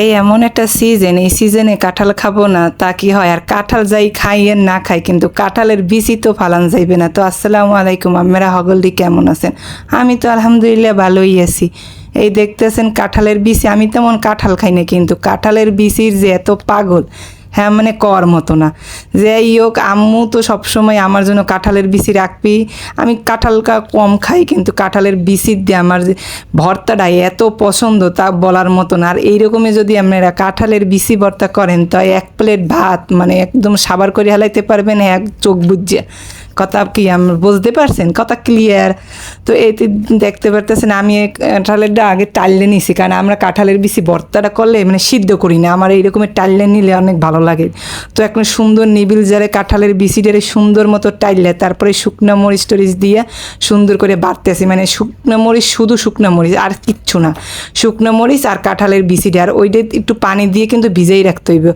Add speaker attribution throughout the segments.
Speaker 1: এই এমন একটা সিজন এই সিজনে কাঁঠাল খাব না, তা কি হয়? আর কাঁঠাল যাই খাই আর না খাই, কিন্তু কাঁঠালের বিচি তো ফালান যাইবে না। তো আসসালামু আলাইকুম আমেরা হগলদি কেমন আছেন? আমি তো আলহামদুলিল্লাহ ভালোই আছি। এই দেখতেছেন কাঁঠালের বিচি, আমি তেমন কাঁঠাল খাই না, কিন্তু কাঁঠালের বিচির যে এত পাগল হ্যাঁ মানে কর মতো না। যাই হোক, আম্মু তো সবসময় আমার জন্য কাঁঠালের বিসি রাখবি আমি কাঁঠালটা কম খাই, কিন্তু কাঁঠালের বিসির দিয়ে আমার যে ভর্তাটা এত পছন্দ, তা বলার মতো না। আর এইরকমই যদি আপনারা কাঁঠালের বিসি ভর্তা করেন, তাই এক প্লেট ভাত মানে একদম সাবার করে হেলাইতে পারবেন, এক চোখ বুঝছে কথা কি আমরা বুঝতে পারছেন? কথা ক্লিয়ার তো এতে দেখতে পারতেছেন, আমি কাঁঠালেরটা আগে টাইলে নিছি, কারণ আমরা কাঁঠালের বেশি ভর্তাটা করলে মানে সিদ্ধ করি না। আমার এইরকমের টাইলে নিলে অনেক ভালো লাগে। তো এখন সুন্দর নিবিল জারে কাঁঠালের বিচিটারে সুন্দর মতো টাইলে, তারপরে শুকনো মরিচ টরিচ দিয়ে সুন্দর করে বাড়তেছি। মানে শুকনো মরিচ শুধু শুকনো মরিচ, আর কিচ্ছু না। শুকনো মরিচ আর কাঁঠালের বিচিটা আর ওইটা একটু পানি দিয়ে কিন্তু ভিজেই রাখতে হইব।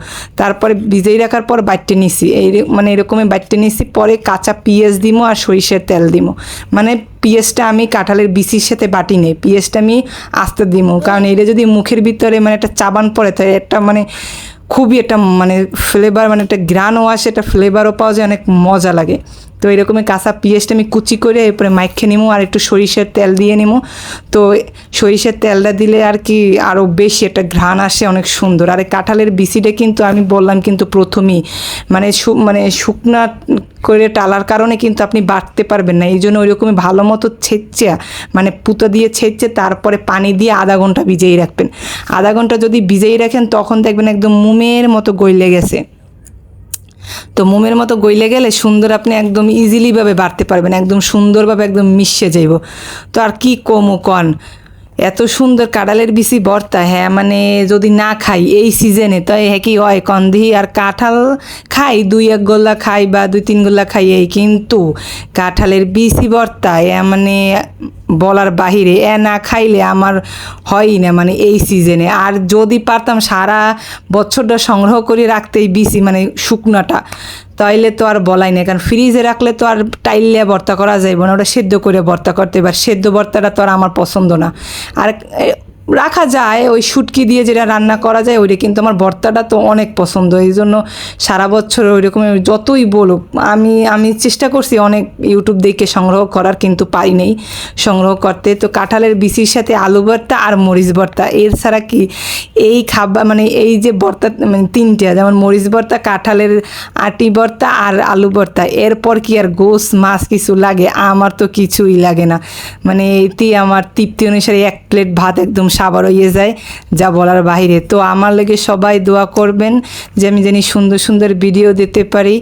Speaker 1: তারপরে ভিজেই রাখার পর বাইটে নিছি। এই মানে এরকমই বাইটে নিছি, পরে কাঁচা পেঁয়াজ দিমো আর সরিষের তেল দিমো। মানে পেঁয়াজটা আমি কাঁঠালের বিসির সাথে বাটি নেই। পিএসটা আমি আস্তে দিমো। কারণ এটা যদি মুখের ভিতরে মানে একটা চাবান পড়ে তাই একটা মানে খুবই একটা মানে ফ্লেভার মানে একটা গ্রানও আসে, একটা ফ্লেভারও পাওয়া যায়, অনেক মজা লাগে। তো এরকমই কাঁচা পেঁয়াজটা আমি কুচি করে এরপরে মাইখে নিমো আর একটু সরিষার তেল দিয়ে নিমো। তো সরিষার তেলটা দিলে আর কি আরও বেশি একটা ঘ্রাণ আসে, অনেক সুন্দর। আর কাঁঠালের বিসিটা কিন্তু আমি বললাম কিন্তু প্রথমেই মানে মানে শুকনা করে টালার কারণে কিন্তু আপনি বাটতে পারবেন না। এই জন্য ওইরকমই ভালো মতো ছেঁচে মানে পুতো দিয়ে ছেঁচে তারপরে পানি দিয়ে আধা ঘণ্টা ভিজেই রাখবেন। আধা ঘণ্টা যদি ভিজেই রাখেন তখন দেখবেন একদম মুমের মতো গইলে গেছে। তো মোমের মতো গইলে গেলে সুন্দর আপনি একদম ইজিলিভাবে বাড়তে পারবেন, একদম সুন্দরভাবে একদম মিশে যাইব। তো আর কি কমু কন? এত সুন্দর কাঁঠালের বিচি ভর্তা হ্যাঁ মানে যদি না খাই এই সিজনে তো হ্যাঁ কি হয়? কন্ধি আর কাঁঠাল খাই, দুই এক গোল্লা খাই বা দুই তিন গোল্লা খাই এই, কিন্তু কাঁঠালের বিচি ভর্তা, এ মানে বলার বাহিরে, এ না খাইলে আমার হয়ই না মানে এই সিজনে আর যদি পারতাম সারা বছরটা সংগ্রহ করে রাখতে বিচি মানে শুকনাটা, তাইলে তো আর বলাই না কারণ ফ্রিজে রাখলে তো আর টাইলে ভর্তা করা যাইব না, ওটা সেদ্ধ করে ভর্তা করতে। এবার সেদ্ধ ভর্তাটা তো আর আমার পছন্দ না। আর রাখা যায়, ওই শুটকি দিয়ে যেটা রান্না করা যায়, ওইটা কিন্তু আমার ভর্তাটা তো অনেক পছন্দ। এই জন্য সারা বছর ওই রকম যতই বলুক, আমি আমি চেষ্টা করছি অনেক ইউটিউব দেখে সংগ্রহ করার, কিন্তু পাই নেই সংগ্রহ করতে। তো কাঁঠালের বিচির সাথে আলু ভর্তা আর মরিচ ভর্তা, এর ছাড়া কি এই খাবার মানে এই যে ভর্তা মানে তিনটা, যেমন মরিচ ভর্তা, কাঁঠালের আটি ভর্তা আর আলু ভর্তা, এরপর কি আর গোস, মাছ কিছু লাগে? আমার তো কিছুই লাগে না। মানে এতেই আমার তৃপ্তি অনুসারে এক প্লেট ভাত একদম সাবার হয়ে যায়, যা বলার বাহিরে। তো আমার লেগে সবাই দোয়া করবেন যে আমি জানি সুন্দর সুন্দর ভিডিও দিতে পারি।